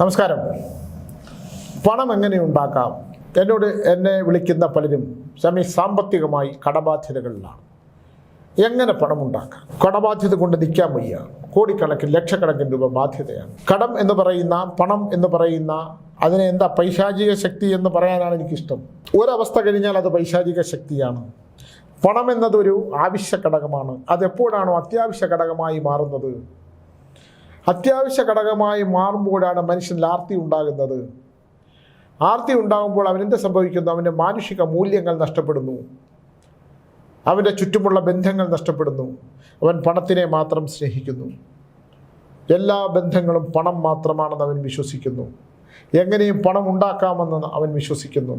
നമസ്കാരം. പണം എങ്ങനെ ഉണ്ടാക്കാം? എന്നോട് എന്നെ വിളിക്കുന്ന പലരും സമി സാമ്പത്തികമായി കടബാധ്യതകളിലാണ്. എങ്ങനെ പണമുണ്ടാക്കാം കടബാധ്യത കൊണ്ട് നിൽക്കാൻ വയ്യ. കോടിക്കണക്കിന് ലക്ഷക്കണക്കിന് രൂപ ബാധ്യതയാണ്. കടം എന്ന് പറയുന്ന പണം എന്ന് പറയുന്ന അതിനെ എന്താ പൈശാചിക ശക്തി എന്ന് പറയാനാണ് എനിക്കിഷ്ടം. ഒരവസ്ഥ കഴിഞ്ഞാൽ അത് പൈശാചിക ശക്തിയാണ്. പണം എന്നതൊരു ആവശ്യ ഘടകമാണ് അതെപ്പോഴാണോ അത്യാവശ്യ ഘടകമായി മാറുന്നത്? അത്യാവശ്യ ഘടകമായി മാറുമ്പോഴാണ് മനുഷ്യനിൽ ആർത്തി ഉണ്ടാകുന്നത്. ആർത്തി ഉണ്ടാകുമ്പോൾ അവനെന്ത് സംഭവിക്കുന്നു? അവന്റെ മാനുഷിക മൂല്യങ്ങൾ നഷ്ടപ്പെടുന്നു. അവന്റെ ചുറ്റുമുള്ള ബന്ധങ്ങൾ നഷ്ടപ്പെടുന്നു. അവൻ പണത്തിനെ മാത്രം സ്നേഹിക്കുന്നു. എല്ലാ ബന്ധങ്ങളും പണം മാത്രമാണെന്ന് അവൻ വിശ്വസിക്കുന്നു. എങ്ങനെയും പണം ഉണ്ടാക്കാമെന്ന് അവൻ വിശ്വസിക്കുന്നു.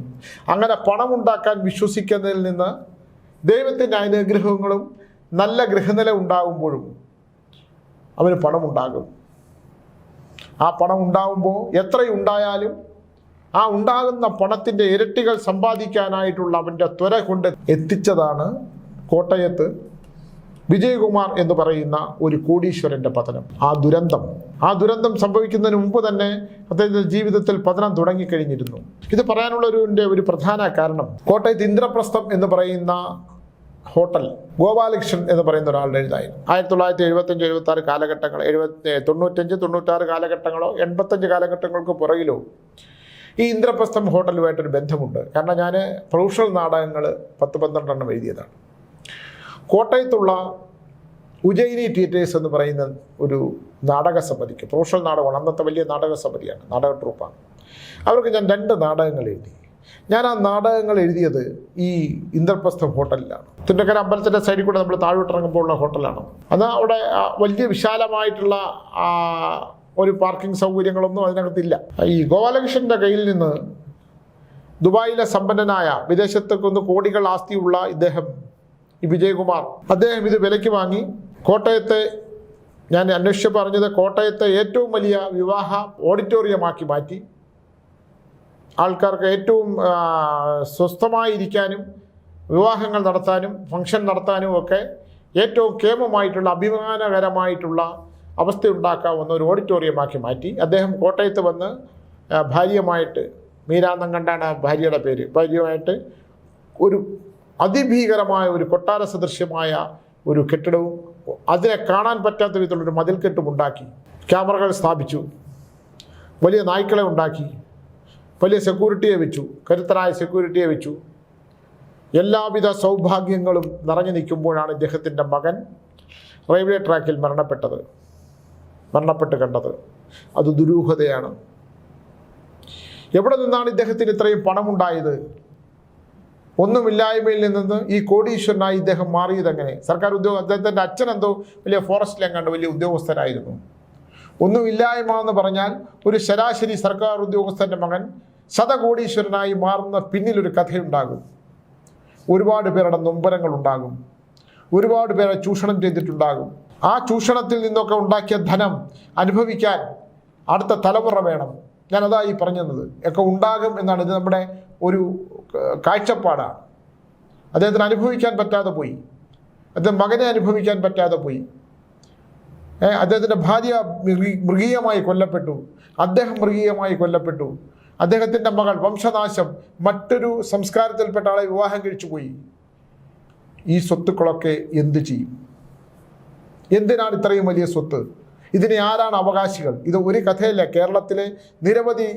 അങ്ങനെ പണം ഉണ്ടാക്കാൻ വിശ്വസിക്കുന്നതിൽ നിന്ന് ദൈവത്തിന്റെ അനുഗ്രഹങ്ങളും നല്ല ഗൃഹനില ഉണ്ടാകുമ്പോഴും അവന് പണമുണ്ടാകും. ആ പണം ഉണ്ടാകുമ്പോൾ എത്രയുണ്ടായാലും ആ ഉണ്ടാകുന്ന പണത്തിന്റെ ഇരട്ടികൾ സമ്പാദിക്കാനായിട്ടുള്ള അവന്റെ ത്വര കൊണ്ട് എത്തിച്ചതാണ് കോട്ടയത്ത് വിജയകുമാർ എന്ന് പറയുന്ന ഒരു കോടീശ്വരന്റെ പതനം. ആ ദുരന്തം ആ ദുരന്തം സംഭവിക്കുന്നതിന് മുമ്പ് തന്നെ അദ്ദേഹത്തിന്റെ ജീവിതത്തിൽ പതനം തുടങ്ങിക്കഴിഞ്ഞിരുന്നു. ഇത് പറയാനുള്ള ഒരു ഒരു പ്രധാന കാരണം കോട്ടയത്ത് ഇന്ദ്രപ്രസ്ഥം എന്ന് പറയുന്ന ഹോട്ടൽ ഗോപാലകൃഷ്ണൻ എന്ന് പറയുന്ന ഒരാളുടെ എഴുതായിരുന്നു ആയിരത്തി തൊള്ളായിരത്തി എഴുപത്തഞ്ച് എഴുപത്തി ആറ് കാലഘട്ടങ്ങൾ എഴുപത്തി തൊണ്ണൂറ്റഞ്ച് തൊണ്ണൂറ്റാറ് കാലഘട്ടങ്ങളോ എൺപത്തഞ്ച് കാലഘട്ടങ്ങൾക്ക് പുറകിലോ ഈ ഇന്ദ്രപ്രസ്ഥം ഹോട്ടലുമായിട്ടൊരു ബന്ധമുണ്ട്. കാരണം ഞാൻ പ്രൊഫഷണൽ നാടകങ്ങൾ പത്ത് പന്ത്രണ്ടെണ്ണം എഴുതിയതാണ്. കോട്ടയത്തുള്ള ഉജയിനി തിയേറ്റേഴ്സ് എന്ന് പറയുന്ന ഒരു നാടക പ്രൊഫഷണൽ നാടകമാണ് അന്നത്തെ വലിയ നാടക സമിതിയാണ് നാടക ട്രൂപ്പാണ്. അവർക്ക് ഞാൻ രണ്ട് നാടകങ്ങൾ എഴുതി. ഞാൻ ആ നാടകങ്ങൾ എഴുതിയത് ഈ ഇന്ദ്രപ്രസ്ഥം ഹോട്ടലിലാണ്. തിണ്ടക്കര അമ്പലത്തിന്റെ സൈഡിൽ കൂടെ നമ്മൾ താഴോട്ടിറങ്ങുമ്പോൾ ഉള്ള ഹോട്ടലാണ്. അത് അവിടെ വലിയ വിശാലമായിട്ടുള്ള ഒരു പാർക്കിംഗ് സൗകര്യങ്ങളൊന്നും അതിനകത്തില്ല. ഈ ഗോപാലകൃഷ്ണന്റെ കയ്യിൽ നിന്ന് ദുബായിലെ സമ്പന്നനായ വിദേശത്തേക്കൊന്ന് കോടികൾ ആസ്തിയുള്ള ഇദ്ദേഹം ഈ വിജയകുമാർ അദ്ദേഹം ഇത് വിലയ്ക്ക് വാങ്ങി. കോട്ടയത്തെ ഞാൻ അന്വേഷിച്ച് പറഞ്ഞത് കോട്ടയത്തെ ഏറ്റവും വലിയ വിവാഹ ഓഡിറ്റോറിയമാക്കി മാറ്റി. ആൾക്കാർക്ക് ഏറ്റവും സ്വസ്ഥമായിരിക്കാനും വിവാഹങ്ങൾ നടത്താനും ഫംഗ്ഷൻ നടത്താനും ഒക്കെ ഏറ്റവും കേമമായിട്ടുള്ള അഭിമാനകരമായിട്ടുള്ള അവസ്ഥ ഉണ്ടാക്കാവുന്ന ഒരു ഓഡിറ്റോറിയമാക്കി മാറ്റി. അദ്ദേഹം കോട്ടയത്ത് വന്ന് ഭാര്യയുമായിട്ട് മീരാന്നം കണ്ടാണ് ഭാര്യയുടെ പേര്. ഭാര്യയുമായിട്ട് ഒരു അതിഭീകരമായ ഒരു കൊട്ടാര സദൃശ്യമായ ഒരു കെട്ടിടവും അതിനെ കാണാൻ പറ്റാത്ത വിധത്തിലുള്ളൊരു മതിൽക്കെട്ടും ഉണ്ടാക്കി ക്യാമറകൾ സ്ഥാപിച്ചു വലിയ നായ്ക്കളെ ഉണ്ടാക്കി. വലിയ സെക്യൂരിറ്റിയെ വെച്ചു കരുത്തനായ സെക്യൂരിറ്റിയെ വെച്ചു. എല്ലാവിധ സൗഭാഗ്യങ്ങളും നിറഞ്ഞു നിൽക്കുമ്പോഴാണ് ഇദ്ദേഹത്തിന്റെ മകൻ റെയിൽവേ ട്രാക്കിൽ മരണപ്പെട്ടത്. മരണപ്പെട്ട് കണ്ടത്. അത് ദുരൂഹതയാണ്. എവിടെ നിന്നാണ് ഇദ്ദേഹത്തിന് ഇത്രയും പണമുണ്ടായത്? ഒന്നുമില്ലായ്മയിൽ നിന്ന് ഈ കോടീശ്വരനായി ഇദ്ദേഹം മാറിയത് എങ്ങനെ? സർക്കാർ ഉദ്യോഗ അദ്ദേഹത്തിന്റെ അച്ഛൻ എന്തോ വലിയ ഫോറസ്റ്റിലെങ്ങാണ്ട് വലിയ ഉദ്യോഗസ്ഥനായിരുന്നു. ഒന്നുമില്ലായ്മ എന്ന് പറഞ്ഞാൽ ഒരു ശരാശരി സർക്കാർ ഉദ്യോഗസ്ഥന്റെ മകൻ ശതകോടീശ്വരനായി മാറുന്ന പിന്നിലൊരു കഥയുണ്ടാകും. ഒരുപാട് പേരുടെ നൊമ്പരങ്ങൾ ഉണ്ടാകും ഒരുപാട് പേരെ ചൂഷണം ചെയ്തിട്ടുണ്ടാകും. ആ ചൂഷണത്തിൽ നിന്നൊക്കെ ഉണ്ടാക്കിയ ധനം അനുഭവിക്കാൻ അടുത്ത തലമുറ വേണം. ഞാൻ അതാ ഈ പറഞ്ഞത്. ഒക്കെ ഉണ്ടാകും എന്നാണ്. ഇത് നമ്മുടെ ഒരു കാഴ്ചപ്പാടാണ്. അദ്ദേഹത്തിന് അനുഭവിക്കാൻ പറ്റാതെ പോയി. അദ്ദേഹം മകനെ അനുഭവിക്കാൻ പറ്റാതെ പോയി. അദ്ദേഹത്തിന്റെ ഭാര്യ മൃഗീയമായി കൊല്ലപ്പെട്ടു. അദ്ദേഹം മൃഗീയമായി കൊല്ലപ്പെട്ടു. അദ്ദേഹത്തിന്റെ മകൾ വംശനാശം മറ്റൊരു സംസ്കാരത്തിൽപ്പെട്ട ആളെ വിവാഹം കഴിച്ചു പോയി. ഈ സ്വത്തുക്കളൊക്കെ എന്ത് ചെയ്യും? എന്തിനാണ് ഇത്രയും വലിയ സ്വത്ത്? ഇതിനെ ആരാണ് അവകാശികൾ? ഇത് ഒരു കഥയല്ല. കേരളത്തിലെ നിരവധി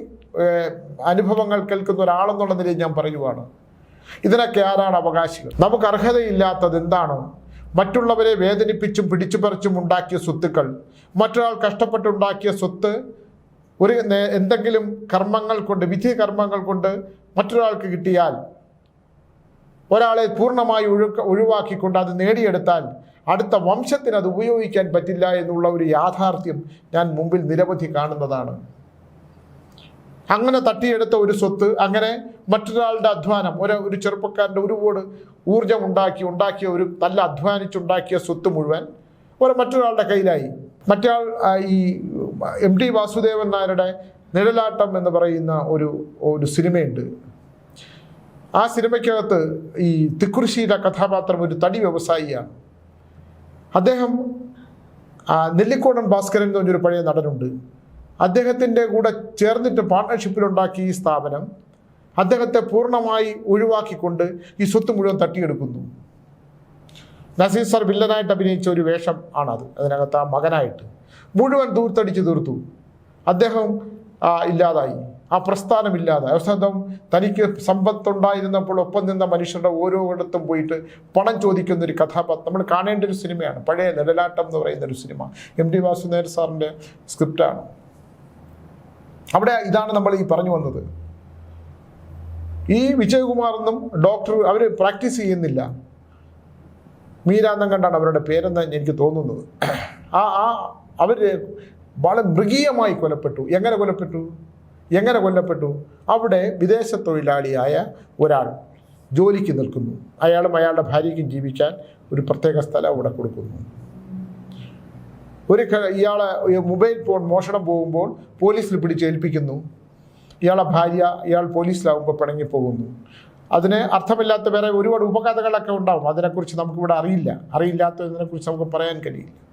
അനുഭവങ്ങൾ കേൾക്കുന്ന ഒരാളെന്നുള്ള നിലയിൽ ഞാൻ പറയുവാണ്. ഇതിനൊക്കെ ആരാണ് അവകാശികൾ? നമുക്ക് അർഹതയില്ലാത്തത് എന്താണോ? മറ്റുള്ളവരെ വേദനിപ്പിച്ചും പിടിച്ചുപറിച്ചും ഉണ്ടാക്കിയ സ്വത്തുക്കൾ മറ്റൊരാൾ കഷ്ടപ്പെട്ടുണ്ടാക്കിയ സ്വത്ത് ഒരു എന്തെങ്കിലും കർമ്മങ്ങൾ കൊണ്ട് വിധി കർമ്മങ്ങൾ കൊണ്ട് മറ്റൊരാൾക്ക് കിട്ടിയാൽ ഒരാളെ പൂർണമായി ഒഴുക്ക ഒഴിവാക്കിക്കൊണ്ട് അത് നേടിയെടുത്താൽ അടുത്ത വംശത്തിന് അത് ഉപയോഗിക്കാൻ പറ്റില്ല എന്നുള്ള ഒരു യാഥാർത്ഥ്യം ഞാൻ മുമ്പിൽ നിരവധി കാണുന്നതാണ്. അങ്ങനെ തട്ടിയെടുത്ത ഒരു സ്വത്ത് അങ്ങനെ മറ്റൊരാളുടെ അധ്വാനം ഒരു ഒരു ചെറുപ്പക്കാരന്റെ ഒരുപാട് ഊർജം ഉണ്ടാക്കി ഉണ്ടാക്കിയ ഒരു നല്ല അധ്വാനിച്ചുണ്ടാക്കിയ സ്വത്ത് മുഴുവൻ ഒരു മറ്റൊരാളുടെ കയ്യിലായി. മറ്റയാൾ ആൾ ഈ എം ടി വാസുദേവൻ നായരുടെ നിഴലാട്ടം എന്ന് പറയുന്ന ഒരു ഒരു സിനിമയുണ്ട്. ആ സിനിമയ്ക്കകത്ത് ഈ തിക്കുറിശിയിലെ കഥാപാത്രം ഒരു തടി വ്യവസായിയാണ്. അദ്ദേഹം നെല്ലിക്കോടം നെല്ലിക്കോടൻ ഭാസ്കരൻ എന്ന് പറഞ്ഞൊരു പഴയ നടനുണ്ട്. അദ്ദേഹത്തിന്റെ കൂടെ ചേർന്നിട്ട് പാർട്ട്ണർഷിപ്പിലുണ്ടാക്കി ഈ സ്ഥാപനം അദ്ദേഹത്തെ പൂർണമായി ഒഴിവാക്കിക്കൊണ്ട് ഈ സ്വത്ത് മുഴുവൻ തട്ടിയെടുക്കുന്നു. നസീർ സർ വില്ലനായിട്ട് അഭിനയിച്ച ഒരു വേഷം അത് അതിനകത്ത് ആ മകനായിട്ട് മുഴുവൻ ദൂർത്തടിച്ച് തീർത്തു. അദ്ദേഹം ഇല്ലാതായി. ആ പ്രസ്ഥാനം ഇല്ലാതെ അവസാനം തനിക്ക് സമ്പത്തുണ്ടായിരുന്നപ്പോൾ ഒപ്പം നിന്ന മനുഷ്യരുടെ ഓരോ ഇടത്തും പോയിട്ട് പണം ചോദിക്കുന്ന ഒരു കഥാപാത്രം. നമ്മൾ കാണേണ്ട ഒരു സിനിമയാണ്. പഴയ നിഴലാട്ടം എന്ന് പറയുന്ന ഒരു സിനിമ. എം ടി വാസുദേവൻ സാറിന്റെ സ്ക്രിപ്റ്റാണ് അവിടെ ഇതാണ് നമ്മൾ ഈ പറഞ്ഞു വന്നത്. ഈ വിജയകുമാർ എന്നും ഡോക്ടർ അവർ പ്രാക്ടീസ് ചെയ്യുന്നില്ല. മീരാന്നം കണ്ടാണ് അവരുടെ പേരെന്ന് എനിക്ക് തോന്നുന്നത്. ആ ആ അവർ വളരെ മൃഗീയമായി കൊലപ്പെട്ടു. എങ്ങനെ കൊലപ്പെട്ടു? എങ്ങനെ കൊല്ലപ്പെട്ടു? അവിടെ വിദേശ തൊഴിലാളിയായ ഒരാൾ ജോലിക്ക് നിൽക്കുന്നു. അയാളും അയാളുടെ ഭാര്യയ്ക്കും ജീവിക്കാൻ ഒരു പ്രത്യേക സ്ഥലം അവിടെ കൊടുക്കുന്നു. ഒരു ഇയാളെ മൊബൈൽ ഫോൺ മോഷണം പോകുമ്പോൾ പോലീസിൽ പിടിച്ചേൽപ്പിക്കുന്നു ഇയാളെ ഭാര്യ ഇയാൾ പോലീസിലാവുമ്പോൾ പിണങ്ങിപ്പോകുന്നു അതിന് അർത്ഥമില്ലാത്ത വേറെ ഒരുപാട് ഉപകഥകളൊക്കെ ഉണ്ടാവും. അതിനെക്കുറിച്ച് നമുക്കിവിടെ അറിയില്ല. അറിയില്ലാത്തതിനെക്കുറിച്ച് നമുക്ക് പറയാൻ കഴിയില്ല.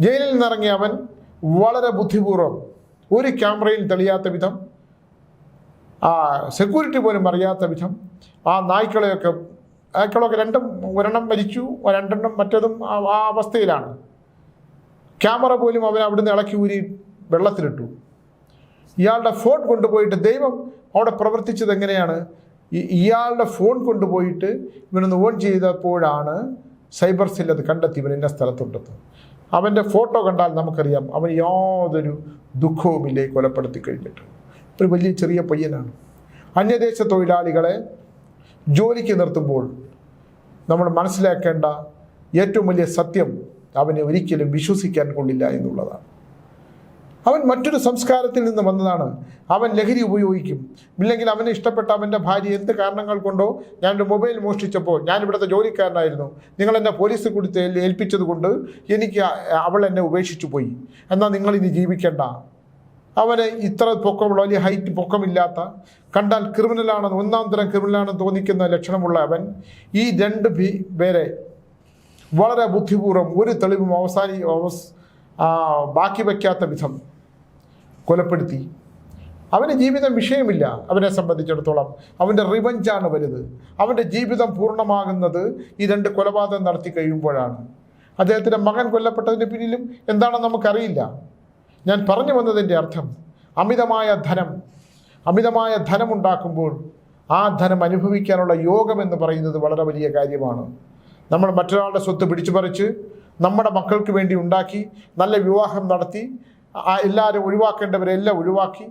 ജയിലിൽ നിന്നിറങ്ങിയ അവൻ വളരെ ബുദ്ധിപൂർവം ഒരു ക്യാമറയിൽ തെളിയാത്ത വിധം ആ സെക്യൂരിറ്റി പോലും അറിയാത്ത വിധം ആ നായ്ക്കളെയൊക്കെ നായ്ക്കളൊക്കെ രണ്ടും ഒരെണ്ണം മരിച്ചു രണ്ടെണ്ണം മറ്റതും ആ- അവസ്ഥയിലാണ്. ക്യാമറ പോലും അവൻ അവിടുന്ന് ഇളക്കി ഊരി വെള്ളത്തിലിട്ടു. ഇയാളുടെ ഫോൺ കൊണ്ടുപോയിട്ട് ദൈവം അവിടെ പ്രവർത്തിച്ചത് എങ്ങനെയാണ്? ഇയാളുടെ ഫോൺ കൊണ്ടുപോയിട്ട് ഇവനൊന്ന് ഓൺ ചെയ്തപ്പോഴാണ് സൈബർ സെൽ അത് കണ്ടെത്തി ഇവൻ ഇന്ന സ്ഥലത്തുണ്ടെന്ന് അവന്റെ ഫോട്ടോ കണ്ടാൽ നമുക്കറിയാം അവൻ യാതൊരു ദുഃഖവുമില്ല കൊലപ്പെടുത്തി കഴിഞ്ഞിട്ട്. ഒരു വലിയ ചെറിയ പയ്യനാണ്. അന്യദേശ തൊഴിലാളികളെ ജോലിക്ക് നിർത്തുമ്പോൾ നമ്മൾ മനസ്സിലാക്കേണ്ട ഏറ്റവും വലിയ സത്യം അവനെ ഒരിക്കലും വിശ്വസിക്കാൻ കൊള്ളില്ല എന്നുള്ളതാണ്. അവൻ മറ്റൊരു സംസ്കാരത്തിൽ നിന്ന് വന്നതാണ്. അവൻ ലഹരി ഉപയോഗിക്കും. ഇല്ലെങ്കിൽ അവന് ഇഷ്ടപ്പെട്ട അവന്റെ ഭാര്യ എന്ത് കാരണങ്ങൾ കൊണ്ടോ ഞാനൊരു മൊബൈൽ മോഷ്ടിച്ചപ്പോൾ ഞാൻ ഇവിടുത്തെ ജോലിക്കാരനായിരുന്നു. നിങ്ങൾ എന്നെ പോലീസ് കൊടുത്ത് ഏൽപ്പിച്ചത് കൊണ്ട് എനിക്ക് അവൾ എന്നെ ഉപേക്ഷിച്ചു പോയി. എന്നാൽ നിങ്ങൾ ഇനി ജീവിക്കേണ്ട. അവന് ഇത്ര പൊക്കമുള്ള വലിയ ഹൈറ്റ് പൊക്കമില്ലാത്ത കണ്ടാൽ ക്രിമിനലാണെന്ന് ഒന്നാം തരം ക്രിമിനലാണെന്ന് തോന്നിക്കുന്ന ലക്ഷണമുള്ള അവൻ ഈ രണ്ട് പേരെ വളരെ ബുദ്ധിപൂർവം ഒരു തെളിവും അവസാനി അവസ് ബാക്കി വയ്ക്കാത്ത വിധം കൊലപ്പെടുത്തി. അവന് ജീവിതം വിഷയമില്ല. അവനെ സംബന്ധിച്ചിടത്തോളം അവന്റെ റിവഞ്ചാണ് വലുത്. അവന്റെ ജീവിതം പൂർണമാകുന്നത് ഈ രണ്ട് കൊലപാതകം നടത്തി കഴിയുമ്പോഴാണ്. അദ്ദേഹത്തിന്റെ മകൻ കൊല്ലപ്പെട്ടതിന് പിന്നിലും എന്താണെന്ന് നമുക്കറിയില്ല. ഞാൻ പറഞ്ഞു വന്നതിന്റെ അർത്ഥം അമിതമായ ധനം. അമിതമായ ധനമുണ്ടാക്കുമ്പോൾ ആ ധനം അനുഭവിക്കാനുള്ള യോഗം എന്ന് പറയുന്നത് വളരെ വലിയ കാര്യമാണ്. നമ്മൾ മറ്റൊരാളുടെ സ്വത്ത് പിടിച്ചു പറിച്ച് നമ്മുടെ മക്കൾക്ക് വേണ്ടി ഉണ്ടാക്കി നല്ല വിവാഹം നടത്തി എല്ലാവരും ഒഴിവാക്കേണ്ടവരെല്ലാം ഒഴിവാക്കി.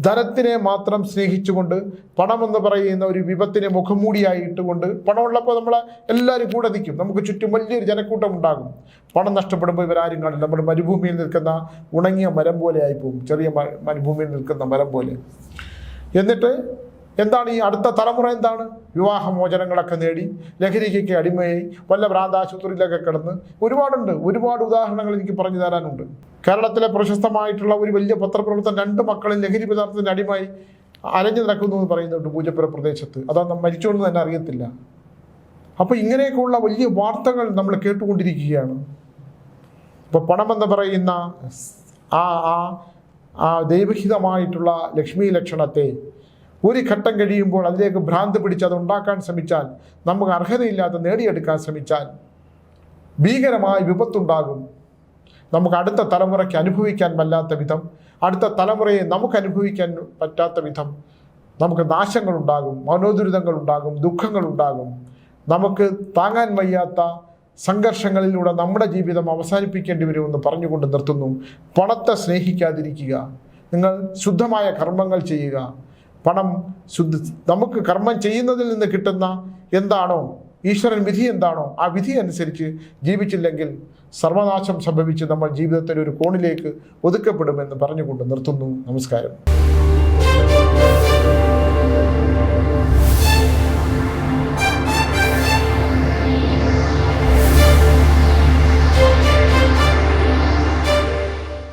ധനത്തിനെ മാത്രം സ്നേഹിച്ചുകൊണ്ട് പണമെന്ന് പറയുന്ന ഒരു വിപത്തിനെ മുഖംമൂടിയായി ഇട്ടുകൊണ്ട് പണമുള്ളപ്പോൾ നമ്മൾ എല്ലാവരും കൂടെ നിൽക്കും. നമുക്ക് ചുറ്റും വലിയൊരു ജനക്കൂട്ടം ഉണ്ടാകും. പണം നഷ്ടപ്പെടുമ്പോൾ ഇവരാരും കാണില്ല. നമ്മൾ മരുഭൂമിയിൽ നിൽക്കുന്ന ഉണങ്ങിയ മരം പോലെ പോകും ചെറിയ മരുഭൂമിയിൽ നിൽക്കുന്ന മരം പോലെ. എന്നിട്ട് എന്താണ് ഈ അടുത്ത തലമുറ എന്താണ്? വിവാഹമോചനങ്ങളൊക്കെ നേടി ലഹരിക്കൊക്കെ അടിമയായി വല്ല ഭ്രാന്താശുപത്രിയിലൊക്കെ കിടന്ന് ഒരുപാടുണ്ട്. ഒരുപാട് ഉദാഹരണങ്ങൾ എനിക്ക് പറഞ്ഞു തരാനുണ്ട്. കേരളത്തിലെ പ്രശസ്തമായിട്ടുള്ള ഒരു വലിയ പത്രപ്രവർത്തൻ രണ്ട് മക്കളും ലഹരി പദാർത്ഥത്തിന്റെ അടിമായി അലഞ്ഞു നടക്കുന്നു എന്ന് പറയുന്നുണ്ട് പൂജപ്പുര പ്രദേശത്ത്. അതാ മരിച്ചോന്ന് തന്നെ അറിയത്തില്ല. അപ്പോൾ ഇങ്ങനെയൊക്കെയുള്ള വലിയ വാർത്തകൾ നമ്മൾ കേട്ടുകൊണ്ടിരിക്കുകയാണ്. ഇപ്പോൾ പണമെന്ന് പറയുന്ന ആ ആ ആ ദൈവഹിതമായിട്ടുള്ള ലക്ഷ്മി ലക്ഷണത്തെ ഒരു ഘട്ടം കഴിയുമ്പോൾ അതിലേക്ക് ഭ്രാന്ത് പിടിച്ച് അത് ഉണ്ടാക്കാൻ ശ്രമിച്ചാൽ നമുക്ക് അർഹതയില്ലാതെ നേടിയെടുക്കാൻ ശ്രമിച്ചാൽ ഭീകരമായ വിപത്തുണ്ടാകും. നമുക്ക് അടുത്ത തലമുറയ്ക്ക് അനുഭവിക്കാൻ വല്ലാത്ത വിധം അടുത്ത തലമുറയെ നമുക്ക് അനുഭവിക്കാൻ പറ്റാത്ത വിധം നമുക്ക് നാശങ്ങളുണ്ടാകും ദുഃഖങ്ങൾ ഉണ്ടാകും നമുക്ക് താങ്ങാൻ വയ്യാത്ത സംഘർഷങ്ങളിലൂടെ നമ്മുടെ ജീവിതം അവസാനിപ്പിക്കേണ്ടി വരുമെന്ന് പറഞ്ഞുകൊണ്ട് നിർത്തുന്നു. പണത്തെ സ്നേഹിക്കാതിരിക്കുക നിങ്ങൾ ശുദ്ധമായ കർമ്മങ്ങൾ ചെയ്യുക. പണം ശുദ്ധ നമുക്ക് കർമ്മം ചെയ്യുന്നതിൽ നിന്ന് കിട്ടുന്ന എന്താണോ ഈശ്വരൻ വിധി എന്താണോ ആ വിധി അനുസരിച്ച് ജീവിച്ചില്ലെങ്കിൽ സർവനാശം സംഭവിച്ച് നമ്മൾ ജീവിതത്തിന്റെ ഒരു കോണിലേക്ക് ഒതുക്കപ്പെടുമെന്ന് പറഞ്ഞുകൊണ്ട് നിർത്തുന്നു. നമസ്കാരം.